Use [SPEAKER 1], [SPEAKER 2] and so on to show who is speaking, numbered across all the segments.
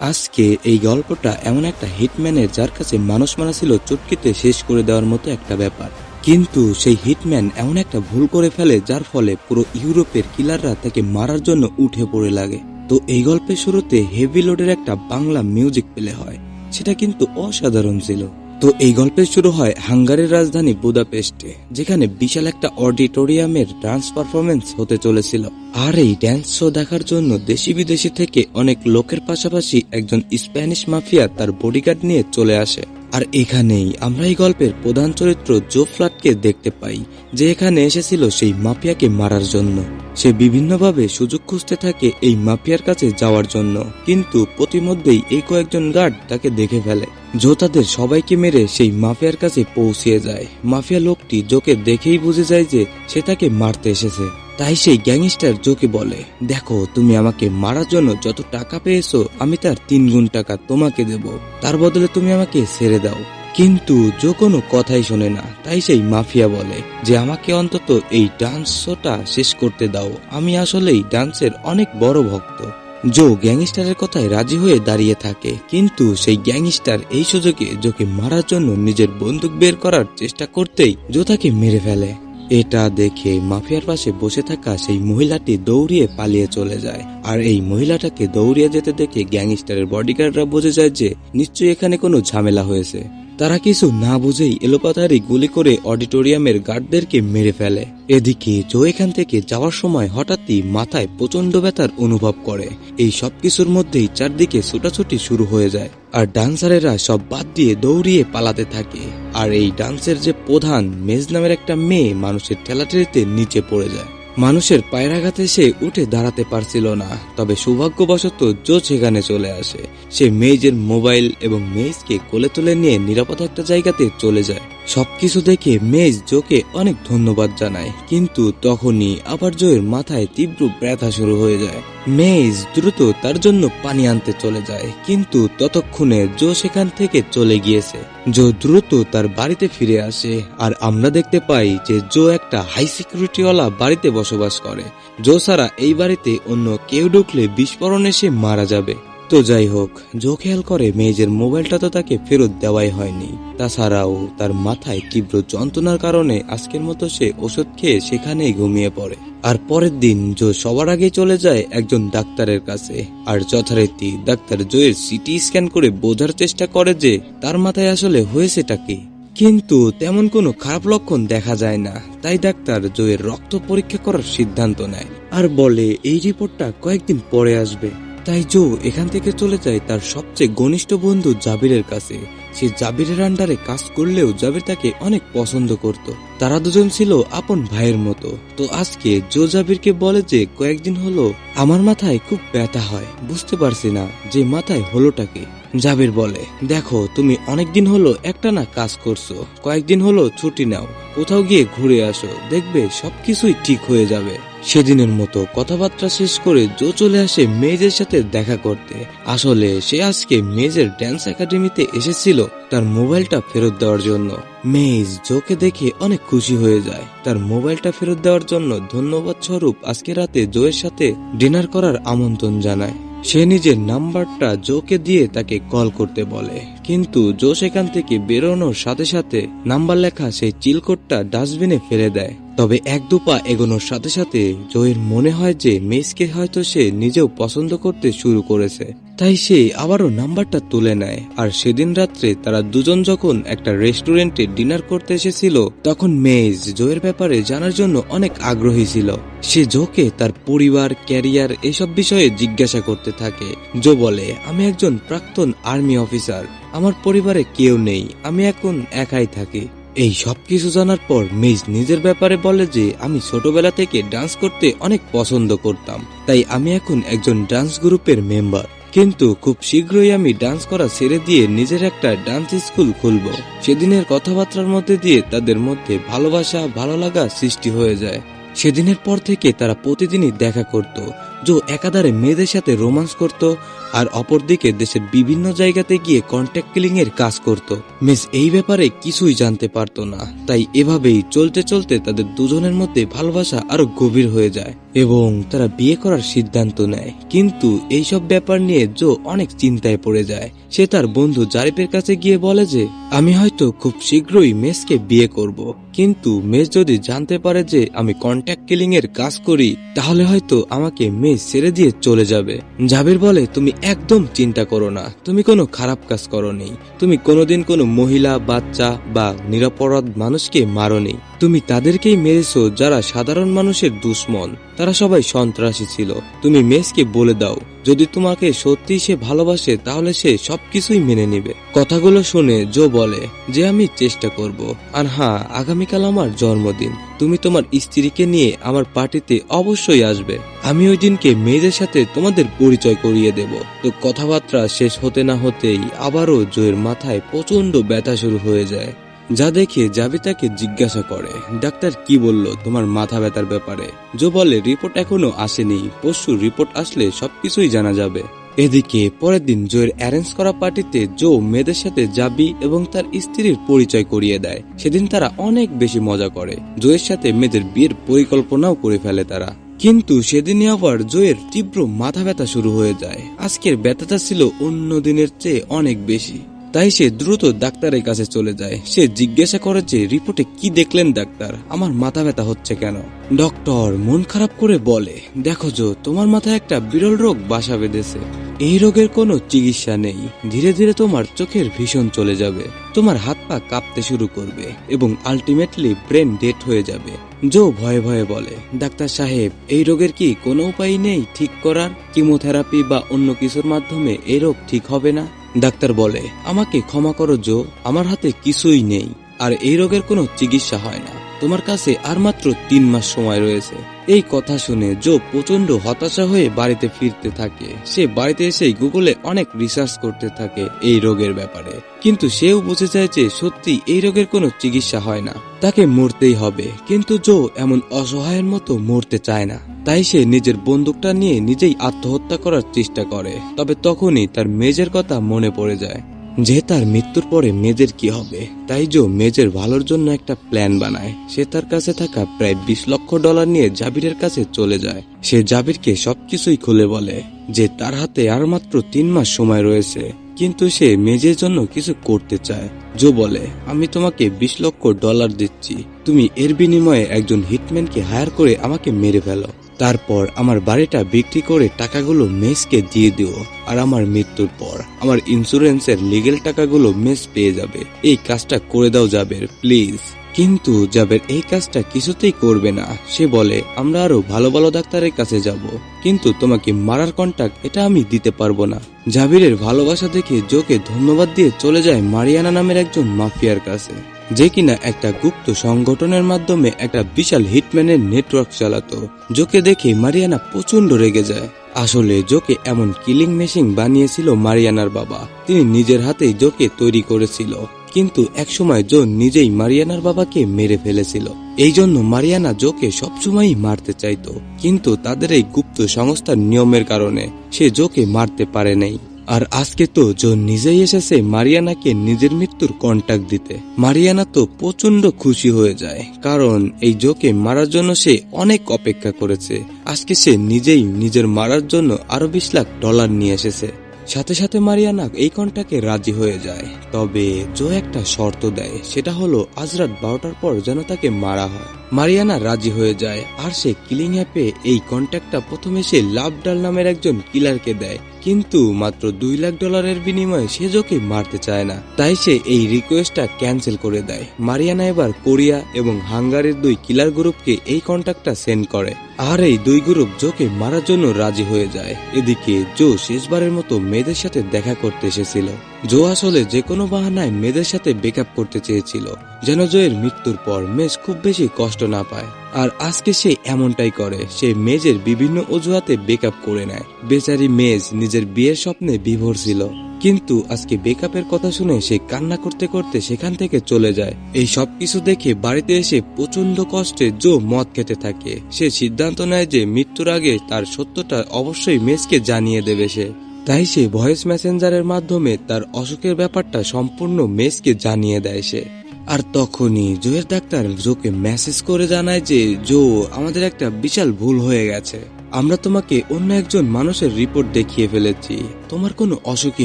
[SPEAKER 1] আজকে এই গল্পটা এমন একটা হিটম্যানের যার কাছে মানুষ মানা ছিল চটকিতে শেষ করে দেওয়ার মতো একটা ব্যাপার। কিন্তু সেই হিটম্যান এমন একটা ভুল করে ফেলে যার ফলে পুরো ইউরোপের কিলাররা তাকে মারার জন্য উঠে পড়ে লাগে। তো এই গল্পের শুরুতে হেভি লোডের একটা বাংলা মিউজিক প্লে হয়, সেটা কিন্তু অসাধারণ ছিল। তো এই গল্পের শুরু হয় হাঙ্গারির রাজধানী বুদাপেস্টে, যেখানে বিশাল একটা অডিটোরিয়ামের ডান্স পারফরমেন্স হতে চলেছিল। আর এই ড্যান্স শো দেখার জন্য দেশি বিদেশি থেকে অনেক লোকের পাশাপাশি একজন স্প্যানিশ মাফিয়া তার বডিগার্ড নিয়ে চলে আসে। আর এখানেই আমরা এই গল্পের প্রধান চরিত্র জো ফ্লাটকে দেখতে পাই, যে এখানে এসেছিল সেই মাফিয়াকে মারার জন্য। সে বিভিন্নভাবে সুযোগ খুঁজতে থাকে এই মাফিয়ার কাছে যাওয়ার জন্য, কিন্তু প্রতিমধ্যেই এই কয়েকজন গার্ড তাকে দেখে ফেলে। জো তাদের সবাইকে মেরে সেই মাফিয়ার কাছে পৌঁছিয়ে যায়। মাফিয়া লোকটি জোকে দেখেই বুঝে যায় যে সে তাকে মারতে এসেছে। তাই সেই গ্যাংস্টার জোকে বলে, দেখো, তুমি আমাকে মারার জন্য যত টাকা পেয়েছ, আমি তার তিন গুণ টাকা তোমাকে দেব। তার বদলে তুমি আমাকে ছেড়ে দাও। কিন্তু জো কোনো কথাই শোনে না। তাই সেই মাফিয়া বলে, যে আমাকে অন্তত এই ডান্স শোটা শেষ করতে দাও। আমি আসলেই ডান্সের অনেক বড় ভক্ত। জো গ্যাংস্টারের কথায় রাজি হয়ে দাঁড়িয়ে থাকে। কিন্তু সেই গ্যাংস্টার এই সুযোগে জোকে মারার জন্য নিজের বন্দুক বের করার চেষ্টা করতেই জো তাকে মেরে ফেলে। এটা দেখে মাফিয়ার পাশে বসে থাকা সেই মহিলাটি দৌড়িয়ে পালিয়ে চলে যায়। আর এই মহিলাটাকে দৌড়িয়ে যেতে দেখে গ্যাংস্টারের বডিগার্ডরা বুঝে যায় যে নিশ্চয়ই এখানে কোনো ঝামেলা হয়েছে। তারা কিছু না বুঝেই এলোপাতারি গুলি করে অডিটোরিয়ামের গার্ডদেরকে মেরে ফেলে। এদিকে জো এখান থেকে যাওয়ার সময় হঠাৎই মাথায় প্রচণ্ড ব্যথার অনুভব করে। এই সবকিছুর মধ্যেই চারদিকে ছোটাছুটি শুরু হয়ে যায় আর ডান্সারেরা সব বাদ দিয়ে দৌড়িয়ে পালাতে থাকে। আর এই ডান্সের যে প্রধান মেজ নামের একটা মেয়ে মানুষের ঠেলাঠেলিতে নিচে পড়ে যায়। মানুষের পায়রাঘাতে সে উঠে দাঁড়াতে পারছিল না, তবে সৌভাগ্যবশত জো সেখানে চলে আসে। সে মেজের মোবাইল এবং মেজকে কোলে তুলে নিয়ে নিরাপদ একটা জায়গাতে চলে যায়। সবকিছু দেখে মেজ জোকে অনেক ধন্যবাদ জানায়, কিন্তু তখনই আবার জোয়ের মাথায় তীব্র ব্যথা শুরু হয়ে যায়। মেজ দ্রুত তার জন্য পানি আনতে চলে যায়, কিন্তু ততক্ষণে জো সেখান থেকে চলে গিয়েছে। জো দ্রুত তার বাড়িতে ফিরে আসে, আর আমরা দেখতে পাই যে জো একটা হাই সিকিউরিটিওয়ালা বাড়িতে বসবাস করে। জো ছাড়া এই বাড়িতে অন্য কেউ ঢুকলে বিস্ফোরণে সে মারা যাবে। তো যাই হোক জো খেয়াল করে মেয়েজের মোবাইলটা তো তাকে ফেরত দেওয়াই হয়নি। তাছাড়াও তার মাথায় তীব্র যন্ত্রণার কারণে আজকের মতো সে ওষুধ খেয়ে সেখানেই ঘুমিয়ে পড়ে। আর পরের দিন জো সবার আগে চলে যায় একজন ডাক্তারের কাছে। আর যথারীতি ডাক্তার জোয়ের সিটি স্ক্যান করে বোঝার চেষ্টা করে যে তার মাথায় আসলে হয়েছেটা কি। কিন্তু তেমন কোনো খারাপ লক্ষণ দেখা যায় না, তাই ডাক্তার জোয়ের রক্ত পরীক্ষা করার সিদ্ধান্ত নেয়। আর বলে, এই রিপোর্টটা কয়েকদিন পরে আসবে। তাই জো এখান থেকে চলে যায় তার সবচেয়ে ঘনিষ্ঠ বন্ধু জাবিরের কাছে। সে জাবিরের আন্ডারে কাজ করলেও জাবির তাকে অনেক পছন্দ করত। তারা দুজন ছিল আপন ভাইয়ের মতো। তো আজকে জো জাবিরকে বলে যে কয়েকদিন হলো আমার মাথায় খুব ব্যথা হয়, বুঝতে পারছি না যে মাথায় হলোটাকে জাবির বলে, দেখো, তুমি অনেকদিন হলো একটা না কাজ করছ, কয়েকদিন হলো ছুটি নাও, কোথাও গিয়ে ঘুরে আসো, দেখবে সবকিছুই ঠিক হয়ে যাবে। সেদিনের মতো কথাবার্তা শেষ করে জো চলে আসে মেজের সাথে দেখা করতে। আসলে সে আজকে মেজের ড্যান্স একাডেমিতে এসেছিল। তার মোবাইলটা ফেরত দেওয়ার জন্য। মেজ জোকে দেখে অনেক খুশি হয়ে যায়। তার মোবাইলটা ফেরত দেওয়ার জন্য ধন্যবাদ স্বরূপ আজকে রাতে জোয়ের সাথে ডিনার করার আমন্ত্রণ জানায়। সে নিজের নাম্বারটা জোকে দিয়ে তাকে কল করতে বলে। কিন্তু জো সেখান থেকে বেরোনোর সাথে সাথে নাম্বার লেখা সেই চিলকোটটা ডাস্টবিনে ফেলে দেয়। তবে এক দুপা এগোনোর সাথে সাথে জোয়ের মনে হয় যে মেসকে হয়তো সে নিজেও পছন্দ করতে শুরু করেছে। তাই সে আবারও নাম্বারটা তুলে নেয়। আর সেদিন রাত্রে তারা দুজন যখন একটা রেস্টুরেন্টে ডিনার করতে এসেছিল, তখন মেজ জোয়ের ব্যাপারে জানার জন্য অনেক আগ্রহী ছিল। সে জোকে তার পরিবার, ক্যারিয়ার এসব বিষয়ে জিজ্ঞাসা করতে থাকে। জো বলে, আমি একজন প্রাক্তন আর্মি অফিসার। আমার পরিবারে কেউ নেই। আমি এখন একাই থাকি। এই সব কিছু জানার পর মেজ নিজের ব্যাপারে বলে যে আমি ছোটবেলা থেকে ডান্স করতে অনেক পছন্দ করতাম। তাই আমি এখন একজন ডান্স গ্রুপের মেম্বার। কিন্তু খুব শীঘ্রই আমি ডান্স করা ছেড়ে দিয়ে নিজের একটা ডান্স স্কুল খুলব। সেদিনের কথাবার্তার মধ্যে দিয়ে তাদের মধ্যে ভালোবাসা ভালো লাগা সৃষ্টি হয়ে যায়। সেদিনের পর থেকে তারা প্রতিদিনই দেখা করত। জো একাধারে মেয়েদের সাথে রোমান্স করত আর অপরদিকে দেশের বিভিন্ন জায়গাতে গিয়ে কন্ট্যাক্ট কিলিং এর কাজ করত। মিস, এই ব্যাপারে কিছুই জানতে পারতো না। তাই এভাবেই চলতে চলতে তাদের দুজনের মধ্যে ভালোবাসা আরও গভীর হয়ে যায় এবং তারা বিয়ে করার সিদ্ধান্ত নেয়। কিন্তু এইসব ব্যাপার নিয়ে জো অনেক চিন্তায় পড়ে যায়। সে তার বন্ধু জারিফের কাছে গিয়ে বলে যে, আমি হয়তো খুব শীঘ্রই মেসকে বিয়ে করব। কিন্তু মেস যদি জানতে পারে যে আমি কন্ট্যাক্ট কিলিং এর কাজ করি, তাহলে হয়তো আমাকে মেস ছেড়ে দিয়ে চলে যাবে। জাবির বলে, তুমি একদম চিন্তা করো না। তুমি কোনো খারাপ কাজ করনি তুমি কোনোদিন কোনো মহিলা, বাচ্চা বা নিরাপরাধ মানুষকে মারনি তুমি তাদেরকেই মেরেছো যারা সাধারণ মানুষের দুশ্মন। তারা সবাই সন্ত্রাসী ছিল। তুমি মেসকে বলে দাও, যদি তোমাকে সত্যি সে ভালোবাসে, তাহলে সে সবকিছুই মেনে নেবে। কথাগুলো শুনে জো বলে, যে আমি চেষ্টা করব। আর হ্যাঁ আগামীকাল আমার জন্মদিন। তুমি তোমার স্ত্রীকে নিয়ে আমার পার্টিতে অবশ্যই আসবে। আমি ওই দিনকে মেয়েদের সাথে তোমাদের পরিচয় করিয়ে দেব। তো কথাবার্তা শেষ হতে না হতেই আবারও জোয়ের মাথায় প্রচণ্ড ব্যথা শুরু হয়ে যায়। যা দেখে জাবি তাকে জিজ্ঞাসা করে, ডাক্তার কি বলল তোমার মাথা ব্যথার ব্যাপারে? জো বলে, রিপোর্ট এখনও আসেনি। পরশু রিপোর্ট আসলে সবকিছুই জানা যাবে। এদিকে পরের দিন জোয়ের অ্যারেঞ্জ করা পার্টিতে জো মেয়েদের সাথে জাবি এবং তার স্ত্রীর পরিচয় করিয়ে দেয়। সেদিন তারা অনেক বেশি মজা করে। জোয়ের সাথে মেয়েদের বিয়ের পরিকল্পনাও করে ফেলে তারা। কিন্তু সেদিনই আবার জোয়ের তীব্র মাথা ব্যথা শুরু হয়ে যায়। আজকের ব্যথাটা ছিল অন্য দিনের চেয়ে অনেক বেশি। তাই সে দ্রুত ডাক্তারের কাছে চলে যায়। সে জিজ্ঞাসা করে যে, রিপোর্টে কি দেখলেন ডাক্তার? আমার মাথা ব্যথা হচ্ছে কেন? ডক্টর মন খারাপ করে বলে, দেখো জো, তোমার মাথায় একটা বিরল রোগ বাসা বেঁধেছে। এই রোগের কোনো চিকিৎসা নেই। ধীরে ধীরে তোমার চোখের ভীষণ চলে যাবে। তোমার হাত পা কাঁপতে শুরু করবে এবং আলটিমেটলি ব্রেন ডেট হয়ে যাবে। জো ভয়ে ভয়ে বলে, ডাক্তার সাহেব, এই রোগের কি কোনো উপায় নেই ঠিক করার? কিমোথেরাপি বা অন্য কিছুর মাধ্যমে এই রোগ ঠিক হবে না? ডাক্তার বলে, আমাকে ক্ষমা করো জো, আমার হাতে কিছুই নেই, আর এই রোগের কোনো চিকিৎসা হয় না। তোমার কাছে আর মাত্র তিন মাস সময় রয়েছে। এই কথা শুনে জো প্রচণ্ড হতাশা হয়ে বাড়িতে ফিরতে থাকে। সে বাড়িতে এসে গুগলে অনেক রিসার্চ করতে থাকে এই রোগের ব্যাপারে। কিন্তু সেও বুঝে যায় যে সত্যি এই রোগের কোনো চিকিৎসা হয় না। তাকে মরতেই হবে। কিন্তু জো এমন অসহায়ের মতো মরতে চায় না। তাই সে নিজের বন্দুকটা নিয়ে নিজেই আত্মহত্যা করার চেষ্টা করে। তবে তখনই তার মেজের কথা মনে পড়ে যায়। যে তার মৃত্যুর পরে মেজের কি হবে? তাই জো মেজের ভালোর জন্য একটা প্ল্যান বানায়। সে তার কাছে থাকা প্রায় বিশ লক্ষ ডলার নিয়ে জাবিরের কাছে চলে যায়। সে জাবিরকে সবকিছুই খুলে বলে যে তার হাতে আর মাত্র তিন মাস সময় রয়েছে। কিন্তু সে মেজের জন্য কিছু করতে চায়। জো বলে, আমি তোমাকে বিশ লক্ষ ডলার দিচ্ছি। তুমি এর বিনিময়ে একজন হিটম্যানকে হায়ার করে আমাকে মেরে ফেলো। তারপর আমার বাড়িটা বিক্রি করে টাকাগুলো মেসকে দিয়ে দিও, আর আমার মৃত্যুর পর আমার ইন্স্যুরেন্সের লিগেল টাকাগুলো মেস পেয়ে যাবে। এই কাজটা করে দাও যাবের প্লিজ কিন্তু জাবের এই কাজটা কিছুতেই করবে না। সে বলে, আমরা আরও ভালো ভালো ডাক্তারের কাছে যাব, কিন্তু তোমাকে মারার কন্টাক্ট এটা আমি দিতে পারব না। জাবিরের ভালোবাসা দেখে জোকে ধন্যবাদ দিয়ে চলে যায় মারিয়ানা নামের একজন মাফিয়ার কাছে। যে কিনা একটা গুপ্ত সংগঠনের মাধ্যমে একটা বিশাল হিটম্যানের নেটওয়ার্ক চালাতো। জোকে দেখে মারিয়ানা প্রচণ্ড রেগে যায়। আসলে জোকে এমন কিলিং মেশিন বানিয়েছিল মারিয়ানার বাবা। তিনি নিজের হাতেই জোকে তৈরি করেছিল। কিন্তু একসময় জো নিজেই মারিয়ানার বাবাকে মেরে ফেলেছিল। এই জন্য মারিয়ানা জোকে সবসময়ই মারতে চাইতো। কিন্তু তাদের এই গুপ্ত সংস্থার নিয়মের কারণে সে জোকে মারতে পারে নাই। আর আজকে তো জো নিজেই এসেছে মারিয়ানাকে নিজের মৃত্যুর কন্টাক্ট দিতে। মারিয়ানা তো প্রচণ্ড খুশি হয়ে যায়, কারণ এই জোকে মারার জন্য সে অনেক অপেক্ষা করেছে। আজকে সে নিজেই নিজের মারার জন্য আরও বিশ লাখ ডলার নিয়ে এসেছে। সাথে সাথে মারিয়ানা এই কন্টাকে রাজি হয়ে যায়। তবে জো একটা শর্ত দেয়, সেটা হলো আজ রাত বারোটার পর যেন তাকে মারা হয়। মারিয়ানা রাজি হয়ে যায়, আর সে কিলিং অ্যাপে এই কন্ট্যাক্টটা প্রথমে সে লাভডাল নামের একজন কিলারকে দেয়। কিন্তু মাত্র দুই লাখ ডলারের বিনিময়ে সে জোকে মারতে চায় না। তাই সে এই রিকোয়েস্টটা ক্যান্সেল করে দেয়। মারিয়ানা এবার কোরিয়া এবং হাঙ্গারির দুই কিলার গ্রুপকে এই কন্ট্যাক্টটা সেন্ড করে। আর এই দুই গ্রুপ জোকে মারার জন্য রাজি হয়ে যায়। এদিকে জো শেষবারের মতো মেয়েদের সাথে দেখা করতে এসেছিল। জো আসলে যে কোনো বাহানায় মেয়েদের সাথে বেকআপ করতে চেয়েছিল। যেন জোয়ের মৃত্যুর পর মেজ খুব বেশি কষ্ট না পায়। আর আজকে সে এমনটাই করে। সে মেজের বিভিন্ন অজুহাতে বেকআপ করে নেয়। বেচারি মেজ নিজের বিয়ের স্বপ্নে বিভোর ছিল। কিন্তু আজকে বেকআপের কথা শুনে সে কান্না করতে করতে সেখান থেকে চলে যায়। এই সব কিছু দেখে বাড়িতে এসে প্রচণ্ড কষ্টে জো মদ খেতে থাকে। সে সিদ্ধান্ত নেয় যে মৃত্যুর আগে তার সত্যটা অবশ্যই মেজকে জানিয়ে দেবে সে। তাই সে ভয়েস মেসেঞ্জারের মাধ্যমে তার অসুখের ব্যাপারটা সম্পূর্ণ মেসকে জানিয়ে দেয় সে। আর তখনই জোয়ের ডাক্তার জোকে মেসেজ করে জানায় যে, জো, আমাদের একটা বিশাল ভুল হয়ে গেছে। আমরা তোমাকে অন্য একজন মানুষের রিপোর্ট দেখিয়ে ফেলেছি। তোমার কোনো অসুখী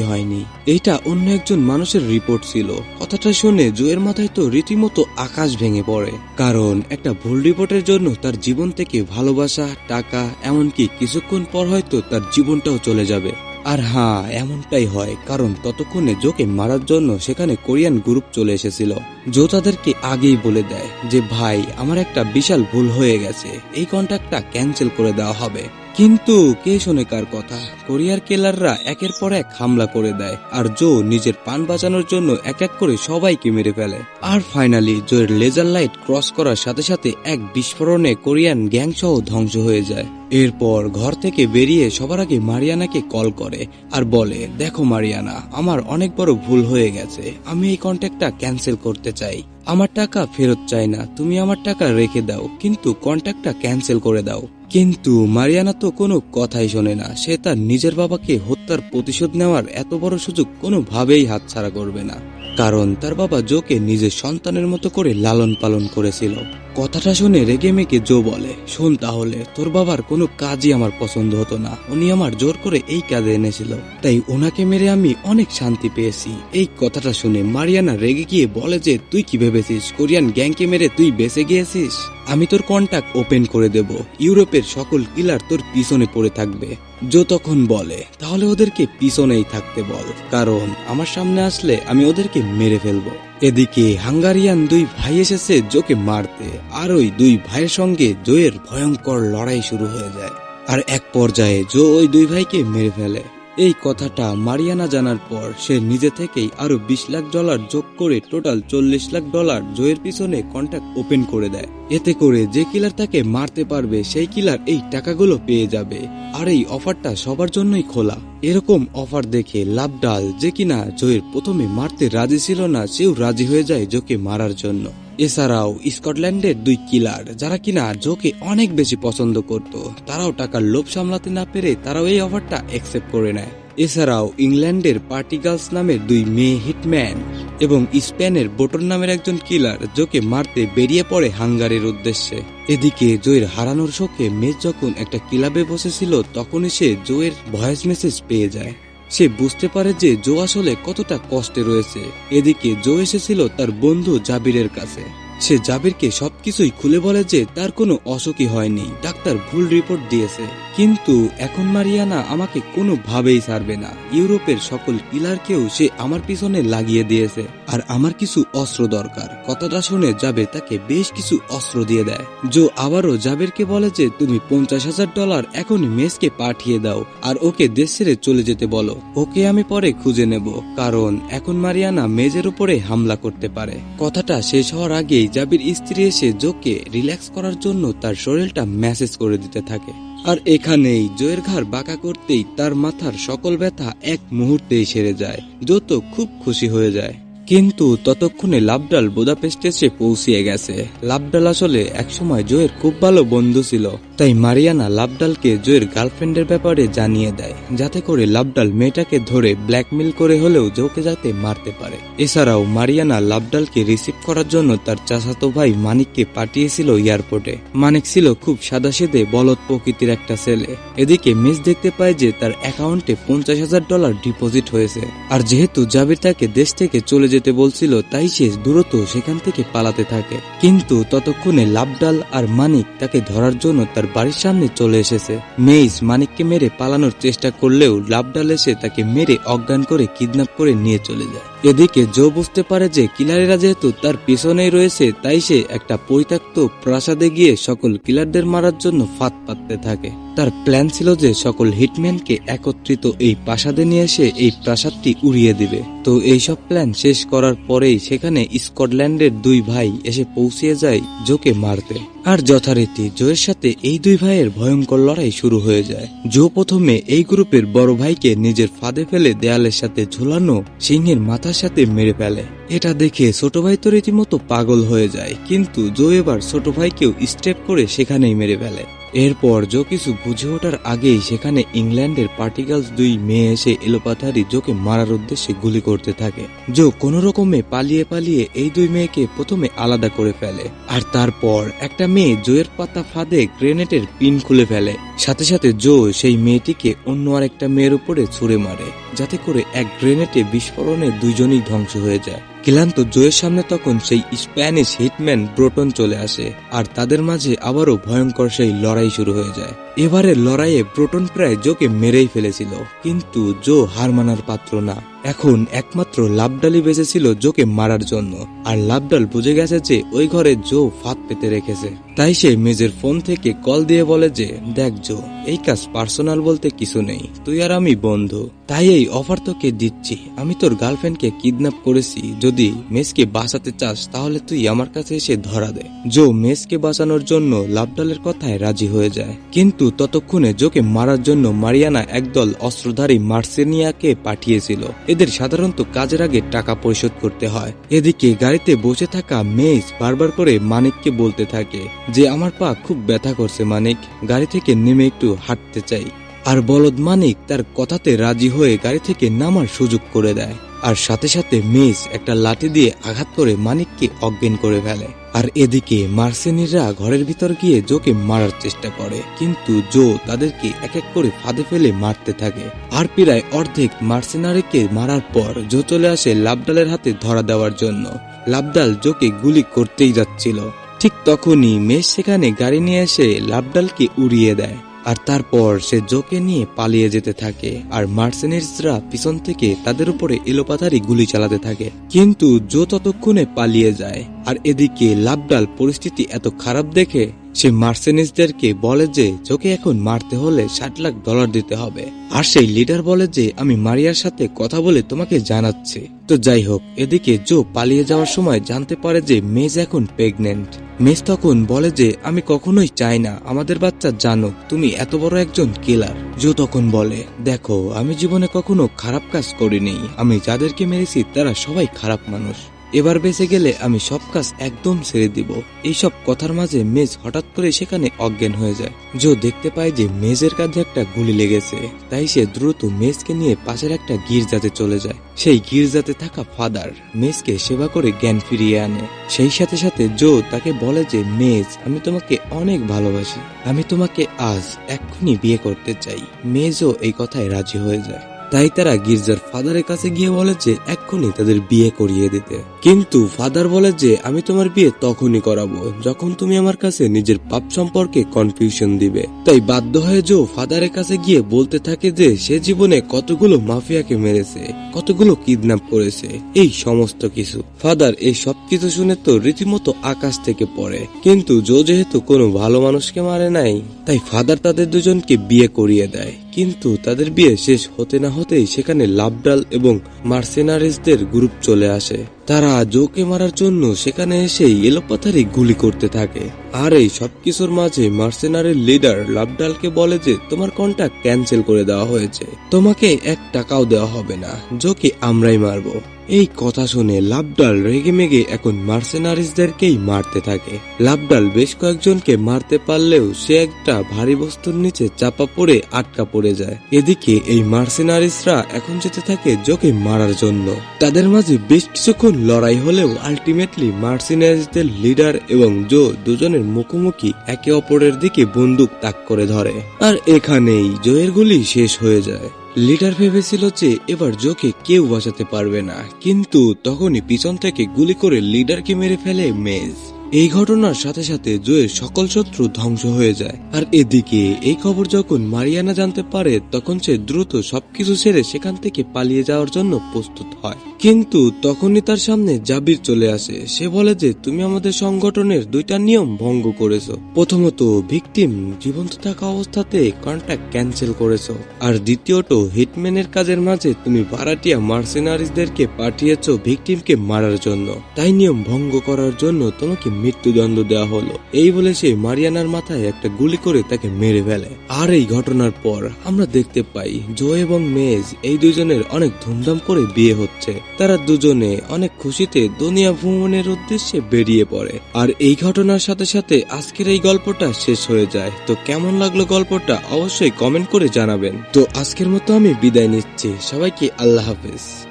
[SPEAKER 1] হয়নি। এইটা অন্য একজন মানুষের রিপোর্ট ছিল। কথাটা শুনে জোয়ের মাথায় তো রীতিমতো আকাশ ভেঙে পড়ে। কারণ একটা ভুল রিপোর্টের জন্য তার জীবন থেকে ভালোবাসা, টাকা, এমনকি কিছুক্ষণ পর হয়তো তার জীবনটাও চলে যাবে। আর হ্যাঁ এমনটাই হয়, কারণ ততক্ষণে জোকে মারার জন্য সেখানে কোরিয়ান গ্রুপ চলে এসেছিল। জো তাদেরকে আগেই বলে দেয় যে, ভাই, আমার একটা বিশাল ভুল হয়ে গেছে। এই কন্ট্রাক্টটা ক্যান্সেল করে দেওয়া হবে। কিন্তু কে শোনে কার কথা? কোরিয়ার কেলাররা একের পর এক হামলা করে দেয়, আর জো নিজের পান বাঁচানোর জন্য এক এক করে সবাইকে মেরে ফেলে। আর ফাইনালি, জোয়ের লেজার লাইট ক্রস করার সাথে সাথে এক বিস্ফোরণে কোরিয়ান গ্যাং সহ ধ্বংস হয়ে যায়। এরপর ঘর থেকে বেরিয়ে সবার আগে মারিয়ানাকে কল করে, আর বলে, দেখো মারিয়ানা, আমার অনেক বড় ভুল হয়ে গেছে। আমি এই কন্ট্যাক্টটা ক্যান্সেল করতে চাই। আমার টাকা ফেরত চাই না, তুমি আমার টাকা রেখে দাও, কিন্তু কন্ট্যাক্টটা ক্যান্সেল করে দাও। কিন্তু মারিয়ানা তো কোনো কথাই শোনে না। সে তার নিজের বাবাকে হত্যার প্রতিশোধ নেওয়ার এত বড় সুযোগ কোনোভাবেই হাতছাড়া করবে না। কারণ তার বাবা জোকে নিজের সন্তানের মতো করে লালন পালন করেছিল। কথাটা শুনে রেগে মেগে জো বলে, শোন তাহলে, তোর বাবার কোনো কাজই আমার পছন্দ হতো না। উনি আমার জোর করে এই কাজে এনেছিল। তাই ওনাকে মেরে আমি অনেক শান্তি পেয়েছি। এই কথাটা শুনে মারিয়ানা রেগে গিয়ে বলে যে, তুই কি ভেবেছিস? কোরিয়ান গ্যাংকে মেরে তুই বেঁচে গিয়েছিস? আমি তোর কন্ট্যাক্ট ওপেন করে দেব। ইউরোপের সকল কিলার তোর পিছনে পড়ে থাকবে। জো তখন বলে, তাহলে ওদেরকে পিছনেই থাকতে বল। কারণ আমার সামনে আসলে আমি ওদেরকে মেরে ফেলব। এদিকে হাঙ্গারিয়ান দুই ভাই এসেছে জোকে মারতে। আর ওই দুই ভাইয়ের সঙ্গে জোয়ের ভয়ঙ্কর লড়াই শুরু হয়ে যায়। আর এক পর্যায়ে জো ওই দুই ভাইকে মেরে ফেলে। এই কথাটা মারিয়ানা জানার পর সে নিজে থেকেই আরও বিশ লাখ ডলার যোগ করে টোটাল চল্লিশ লাখ ডলার জয়ের পিছনে কন্ট্যাক্ট ওপেন করে দেয়। এতে করে যে কিলার তাকে মারতে পারবে, সেই কিলার এই টাকাগুলো পেয়ে যাবে। আর এই অফারটা সবার জন্যই খোলা। এরকম অফার দেখে লাভডাল যে কিনা জয়ের প্রথমে মারতে রাজি ছিল না, সেও রাজি হয়ে যায় জোকে মারার জন্য। এছাড়াও স্কটল্যান্ডের দুই কিলার, যারা কিনা জোকে অনেক বেশি পছন্দ করত, তারাও টাকার লোভ সামলাতে না পেরে তারাও এই অফারটা অ্যাকসেপ্ট করে নেয়। এছাড়াও ইংল্যান্ডের পার্টিগালস নামের দুই মেয়ে হিটম্যান এবং স্পেনের বোটর নামের একজন কিলার জোকে মারতে বেরিয়ে পড়ে হাঙ্গারির উদ্দেশ্যে। এদিকে জয়ের হারানোর শোকে মেজ যখন একটা ক্লাবে বসেছিল, তখনই সে জোয়ের ভয়েস মেসেজ পেয়ে যায়। সে বুঝতে পারে যে জো আসলে কতটা কষ্টে রয়েছে। এদিকে জো এসেছিল তার বন্ধু জাবিরের কাছে। সে জাবিরকে সবকিছুই খুলে বলে যে তার কোনো অসুখই হয়নি। ডাক্তার ভুল রিপোর্ট দিয়েছে। কিন্তু এখন মারিয়ানা আমাকে কোনোভাবেই ছাড়বে না। ইউরোপের সকল কিলারকেও সে আমার পিছনে লাগিয়ে দিয়েছে। আর আমার কিছু অস্ত্র দরকার। কথাটা শুনে জাবের তাকে বেশ কিছু অস্ত্র দিয়ে দেয়। জো আবারও জাবেরকে বলে যে তুমি পঞ্চাশ হাজার ডলার এখন মেসকে পাঠিয়ে দাও। আর ওকে দেশ ছেড়ে চলে যেতে বলো। ওকে আমি পরে খুঁজে নেব। কারণ এখন মারিয়ানা মেজের উপরে হামলা করতে পারে। কথাটা শেষ হওয়ার আগেই জাবির স্ত্রী এসে জোকে রিল্যাক্স করার জন্য তার শরীরটা ম্যাসেজ করে দিতে থাকে। আর এখানেই জয়ের ঘাড় বাঁকা করতেই তার মাথার সকল ব্যথা এক মুহূর্তেই সেরে যায়। জো তো খুব খুশি হয়ে যায়। কিন্তু ততক্ষণে লাভডাল বুদাপেস্টে এসে পৌঁছিয়ে গেছে। লাভডাল আসলে একসময় জয়ের খুব ভালো বন্ধু ছিল, তাই মারিয়ানা লাভডালকে জয়ের গার্লফ্রেন্ডের ব্যাপারে জানিয়ে দেয়, যাতে করে লাভডাল মেয়েটাকে ধরে ব্ল্যাকমেল করে হলেও জোকে যাতে মারতে পারে। এছাড়াও মারিয়ানা লাভডালকে রিসিভ করার জন্য তার চাচাতো ভাই মানিককে পাঠিয়েছিল এয়ারপোর্টে। মানিক ছিল খুব সাদাসিধে, বলদ প্রকৃতির একটা ছেলে। এদিকে মেস দেখতে পায় যে তার অ্যাকাউন্টে পঞ্চাশ হাজার ডলার ডিপোজিট হয়েছে। আর যেহেতু জাবির তাকে দেশ থেকে চলে যেতে বলছিল, তাই সে দ্রুত সেখান থেকে পালাতে থাকে। কিন্তু ততক্ষণে লাভডাল আর মানিক তাকে ধরার জন্য তার বাড়ির সামনে চলে এসেছে। মেইস মানিককে মেরে পালানোর চেষ্টা করলেও লাভডাল এসে তাকে মেরে অজ্ঞান করে কিডন্যাপ করে নিয়ে চলে যায়। এদিকে জো বুঝতে পারে যে কিলারেরা যেহেতু তার পিছনেই রয়েছে, তাই সে একটা পরিত্যক্ত প্রাসাদে গিয়ে সকল কিলারদের মারার জন্য ফাঁদ পাততে থাকে। তার প্ল্যান ছিল যে সকল হিটম্যানকে একত্রিত এই প্রাসাদে নিয়ে এসে এই প্রাসাদটি উড়িয়ে দিবে। তো এইসব প্ল্যান শেষ করার পরেই সেখানে স্কটল্যান্ডের দুই ভাই এসে পৌঁছিয়ে যায় জোকে মারতে। আর যথারীতি জোয়ের সাথে এই দুই ভাইয়ের ভয়ঙ্কর লড়াই শুরু হয়ে যায়। জো প্রথমে এই গ্রুপের বড় ভাইকে নিজের ফাঁদে ফেলে দেয়ালের সাথে ঝোলানো সিংহের মাথার সাথে মেরে ফেলে। এটা দেখে ছোট ভাই তো রীতিমতো পাগল হয়ে যায়, কিন্তু জো এবার ছোট ভাইকেও স্টেপ করে সেখানেই মেরে ফেলে। এরপর জো কিছু বুঝে ওঠার আগেই সেখানে ইংল্যান্ডের পার্টিকালস দুই মেয়ে এসে এলোপাথারি জোকে মারার উদ্দেশ্যে গুলি করতে থাকে। জো কোনো রকমে পালিয়ে পালিয়ে এই দুই মেয়েকে প্রথমে আলাদা করে ফেলে। আর তারপর একটা মেয়ে জোয়ের পাতা ফাঁদে গ্রেনেডের পিন খুলে ফেলে। সাথে সাথে জো সেই মেয়েটিকে অন্য আরেকটা মেয়ের উপরে ছুড়ে মারে, যাতে করে এক গ্রেনেডে বিস্ফোরণে দুইজনই ধ্বংস হয়ে যায়। ক্লান্ত জয়ের সামনে তখন সেই স্প্যানিশ হিটম্যান ব্রোটন চলে আসে, আর তাদের মাঝে আবারও ভয়ঙ্কর সেই লড়াই শুরু হয়ে যায়। এবারে লড়াইয়ে ব্রোটন প্রায় জোকে মেরেই ফেলেছিল, কিন্তু জো হার মানার পাত্র না। এখন একমাত্র লাভডালি বেঁচেছিল জোকে মারার জন্য, আর লাভডাল বুঝে গেছে যে ওই ঘরে জো ফাঁদ পেতে রেখেছে। তাই সে মেজের ফোন থেকে কল দিয়ে বলে যে, দেখ জো, এই কাজ পার্সোনাল বলতে কিছু নেই, তুই আর আমি বন্ধু। তাই এই অফার তোকে দিচ্ছি। আমি তোর গার্লফ্রেন্ডকে কিডন্যাপ করেছি, যদি মেসকে বাঁচাতে চাস, তাহলে তুই আমার কাছে এসে ধরা দে। জো মেসকে বাঁচানোর জন্য লাভডালের কথায় রাজি হয়ে যায়, কিন্তু ততক্ষণে জোকে মারার জন্য মারিয়ানা একদল অস্ত্রধারী মার্সেনিয়াকে পাঠিয়েছিল। এদের সাধারণত কাজের আগে টাকা পরিশোধ করতে হয়। এদিকে গাড়িতে বসে থাকা মেজ বারবার করে মানিককে বলতে থাকে যে, আমার পা খুব ব্যথা করছে মানিক, গাড়ি থেকে নেমে একটু হাঁটতে চাই। আর বলদ মানিক তার কথাতে রাজি হয়ে গাড়ি থেকে নামার সুযোগ করে দেয়। আর সাথে সাথে মেজ একটা লাঠি দিয়ে আঘাত করে মানিককে অজ্ঞান করে ফেলে। আর এদিকে মার্সেনিরা ঘরের ভিতর গিয়ে জোকে মারার চেষ্টা করে। কিন্তু জো তাদেরকে এক এক করে ফাঁদে ফেলে মারতে থাকে। আর প্রায় অর্ধেক মার্সেনারিকে মারার পর জো চলে আসে লাভডালের হাতে ধরা দেওয়ার জন্য। লাভডাল জোকে গুলি করতেই যাচ্ছিল। ঠিক তখনই মেস সেখানে গাড়ি নিয়ে এসে লাভডালকে উড়িয়ে দেয়। আর তারপর সে জোকে নিয়ে পালিয়ে যেতে থাকে, আর মার্সেনিসরা পিছন থেকে তাদের উপরে এলোপাথারি গুলি চালাতে থাকে। কিন্তু জো ততক্ষণে পালিয়ে যায়, আর এদিকে লাভডাল পরিস্থিতি এত খারাপ দেখে সে মার্সেনিসদেরকে বলে যে জোকে এখন মারতে হলে ষাট লাখ ডলার দিতে হবে। আর সেই লিডার বলে যে, আমি মারিয়ার সাথে কথা বলে তোমাকে জানাচ্ছি। তো যাই হোক, এদিকে জো পালিয়ে যাওয়ার সময় জানতে পারে যে, মেজ এখন প্রেগনেন্ট। মেজ তখন বলে যে, আমি কখনোই চাই না। আমাদের বাচ্চা জানুক তুমি এত বড় একজন কিলার। জো তখন বলে, দেখো, আমি জীবনে কখনো খারাপ কাজ করিনি। আমি যাদেরকে মেরেছি, তারা সবাই খারাপ মানুষ। এবার বেঁচে গেলে আমি সব কাজ একদম ছেড়ে দিব। এইসব কথার মাঝে মেজ হঠাৎ করে সেখানে অজ্ঞান হয়ে যায়। জো দেখতে পায় যে মেজের কাঁধে একটা গুলি লেগেছে। তাই সে দ্রুত মেজকে নিয়ে পাশের একটা গির্জাতে চলে যায়। সেই গির্জাতে থাকা ফাদার মেজকে সেবা করে জ্ঞান ফিরিয়ে আনে। সেই সাথে সাথে জো তাকে বলে যে, মেজ, আমি তোমাকে অনেক ভালোবাসি। আমি তোমাকে আজ এক্ষুনি বিয়ে করতে চাই। মেজও এই কথায় রাজি হয়ে যায়। তাই তারা গির্জার ফাদারের কাছে গিয়ে বলে যে, এক্ষুনি তাদের বিয়ে করিয়ে দিতে। কিন্তু ফাদার বলে যে, আমি তোমার বিয়ে তখনই করাবো যখন তুমি আমার কাছে নিজের পাপ সম্পর্কে কনফিউশন দিবে। তাই বাধ্য হয়ে জো ফাদারের কাছে গিয়ে বলতে থাকে যে, সে জীবনে কতগুলো মাফিয়াকে মেরেছে, কতগুলো কিডন্যাপ করেছে, এই সমস্ত কিছু। ফাদার এই সব কিছু শুনে তো রীতিমতো আকাশ থেকে পড়ে। কিন্তু জো যেহেতু কোনো ভালো মানুষকে মারে নাই, তাই ফাদার তাদের দুজনকে বিয়ে করিয়ে দেয়। কিন্তু তাদের বিয়ে শেষ হতে না হতেই সেখানে লাভডাল এবং মার্সেনারিসদের গ্রুপ চলে আসে। তারা জোকে মারার জন্য সেখানে এসেই এলোপাথারি গুলি করতে থাকে। আর এই সবকিছুর মাঝে মার্সেনারের লিডার লাভডালকে বলে যে, তোমার কন্ট্যাক্ট ক্যান্সেল করে দেওয়া হয়েছে। তোমাকে এক টাকাও দেওয়া হবে না। জোকে আমরাই মারবো। এই কথা শুনে লাভডাল রেগে মেগে এখন মার্সেনারিসদেরকেই মারতে থাকে। লাভডাল বেশ কয়েকজনকে মারতে পারলেও সে একটা ভারী বস্তুর নিচে চাপা পড়ে আটকা পড়ে যায়। এদিকে এই মার্সেনারিসরা এখন যেতে থাকে জোকে মারার জন্য। তাদের মাঝে বেশ কিছুক্ষণ লড়াই হলেও আলটিমেটলি মার্সেনারিসদের লিডার এবং জো দুজনের মুখোমুখি একে অপরের দিকে বন্দুক তাক করে ধরে। আর এখানেই জয়ের গুলি শেষ হয়ে যায়। লিডার ভেবেছিল যে এবার জোকে কেউ বাঁচাতে পারবে না, কিন্তু তখনই পিছন থেকে গুলি করে লিডারকে মেরে ফেলে মেজ। এই ঘটনার সাথে সাথে জোয়ের সকল শত্রু ধ্বংস হয়ে যায়। আর এদিকে এই খবর যখন মারিয়ানা জানতে পারে, তখন সে দ্রুত সবকিছু ছেড়ে সেখান থেকে পালিয়ে যাওয়ার জন্য প্রস্তুত হয়। কিন্তু তখনই তার সামনে জাবির চলে আসে। সে বলে যে, তুমি আমাদের সংগঠনের দুইটা নিয়ম ভঙ্গ করেছ। প্রথমত, ভিকটিম জীবন্ত থাকা অবস্থাতে কন্ট্যাক্ট ক্যান্সেল করেছ। আর দ্বিতীয়ত, হিটম্যানের কাজের মাঝে তুমি ভাড়াটিয়া মার্সেনারিসদেরকে পাঠিয়েছো ভিকটিমকে মারার জন্য। তাই নিয়ম ভঙ্গ করার জন্য তোমাকে মৃত্যুদণ্ড দেওয়া হলো। এই বলে সে মারিয়ানার মাথায় একটা গুলি করে তাকে মেরে ফেলে। আর এই ঘটনার পর আমরা দেখতে পাই, জো এবং মেজ এই দুজনের অনেক ধুমধাম করে বিয়ে হচ্ছে। তারা দুজনে অনেক খুশিতে দুনিয়া ভ্রমণের উদ্দেশ্যে বেরিয়ে পড়ে। আর এই ঘটনার সাথে সাথে আজকের এই গল্পটা শেষ হয়ে যায়। তো কেমন লাগল গল্পটা অবশ্যই কমেন্ট করে জানাবেন। তো আজকের মতো আমি বিদায় নিচ্ছি। সবাইকে আল্লাহ হাফেজ।